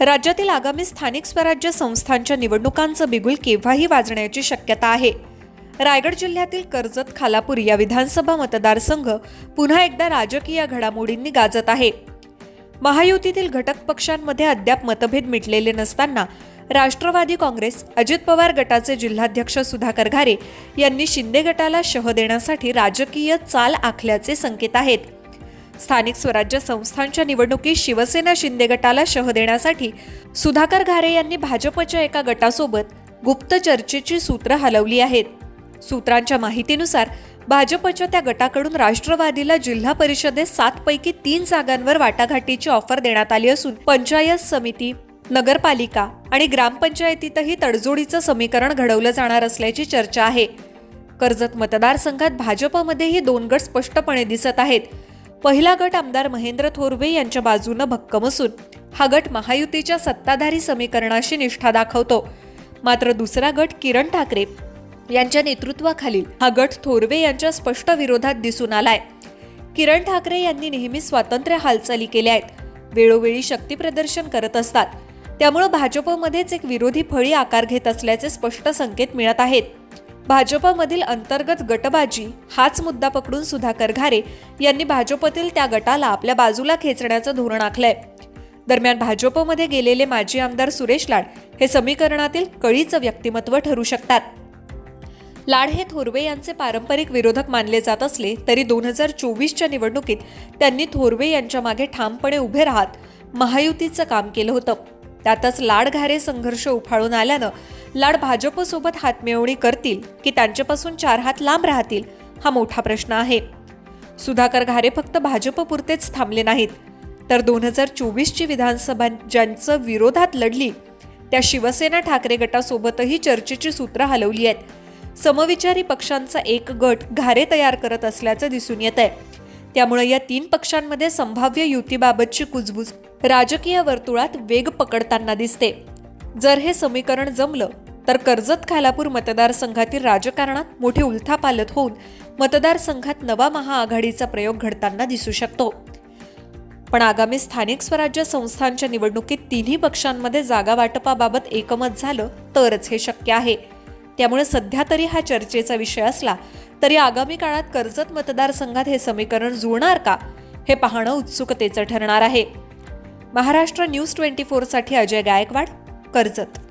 राज्यातील आगामी स्थानिक स्वराज्य संस्थांच्या निवडणुकांचं बिगुल केव्हाही वाजण्याची शक्यता आहे. रायगड जिल्ह्यातील कर्जत खालापूर या विधानसभा मतदारसंघ पुन्हा एकदा राजकीय घडामोडींनी गाजत आहे. महायुतीतील घटक पक्षांमध्ये अद्याप मतभेद मिटलेले नसताना राष्ट्रवादी काँग्रेस अजित पवार गटाचे जिल्हाध्यक्ष सुधाकर घारे यांनी शिंदे गटाला शह देण्यासाठी राजकीय चाल आखल्याचे संकेत आहेत. स्थानिक स्वराज्य संस्थांच्या निवडणुकीत शिवसेना शिंदे गटाला शह देण्यासाठी सुधाकर घारे यांनी भाजपच्या एका गटासोबत गुप्त चर्चेची सूत्र हलवली आहेत. सूत्रांच्या माहितीनुसार भाजपच्या त्या गटाकडून राष्ट्रवादीला जिल्हा परिषदेत सात पैकी तीन जागांवर वाटाघाटीची ऑफर देण्यात आली असून पंचायत समिती नगरपालिका आणि ग्रामपंचायतीतही तडजोडीचं समीकरण घडवलं जाणार असल्याची चर्चा आहे. कर्जत मतदारसंघात भाजपमध्येही दोन गट स्पष्टपणे दिसत आहेत. पहिला गट आमदार महेंद्र थोरवे यांच्या बाजूनं भक्कम असून हा गट महायुतीच्या सत्ताधारी समीकरणाशी निष्ठा दाखवतो. मात्र दुसरा गट किरण ठाकरे यांच्या नेतृत्वाखालील हा गट थोरवे यांच्या स्पष्ट विरोधात दिसून आलाय. किरण ठाकरे यांनी नेहमी स्वातंत्र्य हालचाली केल्या आहेत. वेळोवेळी शक्तीप्रदर्शन करत असतात. त्यामुळे भाजपमध्येच एक विरोधी फळी आकार घेत असल्याचे स्पष्ट संकेत मिळत आहेत. भाजपमधील अंतर्गत गटबाजी हाच मुद्दा पकडून सुधाकर घारे यांनी भाजपतील त्या गटाला आपल्या बाजूला खेचण्याचं धोरण आखलंय. दरम्यान भाजपमध्ये गेलेले माजी आमदार सुरेश लाड हे समीकरणातील कळीचं व्यक्तिमत्व ठरू शकतात. लाड हे थोरवे यांचे पारंपरिक विरोधक मानले जात असले तरी दोन हजार चोवीसच्या निवडणुकीत त्यांनी थोरवे यांच्या मागे ठामपणे उभे राहत महायुतीचं काम केलं होतं. त्यातच लाड घारे संघर्ष उफाळून आल्यानं लाड भाजपसोबत हातमिळवणी करतील की त्यांच्यापासून चार हात लांब राहतील हा मोठा प्रश्न आहे. सुधाकर घारे फक्त भाजपपुरतेच थांबले नाहीत. तर दोन हजार चोवीसची विधानसभा ज्यांचं विरोधात लढली त्या शिवसेना ठाकरे गटासोबतही चर्चेची सूत्र हलवली आहेत. समविचारी पक्षांचा एक गट घारे तयार करत असल्याचं दिसून येत आहे. त्यामुळे या तीन पक्षांमध्ये संभाव्य युतीबाबतची कुजबूज राजकीय वर्तुळात वेग पकडताना दिसते. जर हे समीकरण जमलं तर कर्जत खालापूर मतदारसंघातील राजकारणात मोठी उलथापालत होऊन मतदारसंघात नवा महाआघाडीचा प्रयोग घडताना दिसू शकतो. पण आगामी स्थानिक स्वराज्य संस्थांच्या निवडणुकीत तिन्ही पक्षांमध्ये जागा वाटपाबाबत एकमत झालं तरच हे शक्य आहे. त्यामुळे सध्या तरी हा चर्चेचा विषय असला तरी आगामी काळात कर्जत मतदारसंघात हे समीकरण जुळणार का हे पाहणं उत्सुकतेचं ठरणार आहे. महाराष्ट्र न्यूज ट्वेंटी फोरसाठी अजय गायकवाड कर्जत.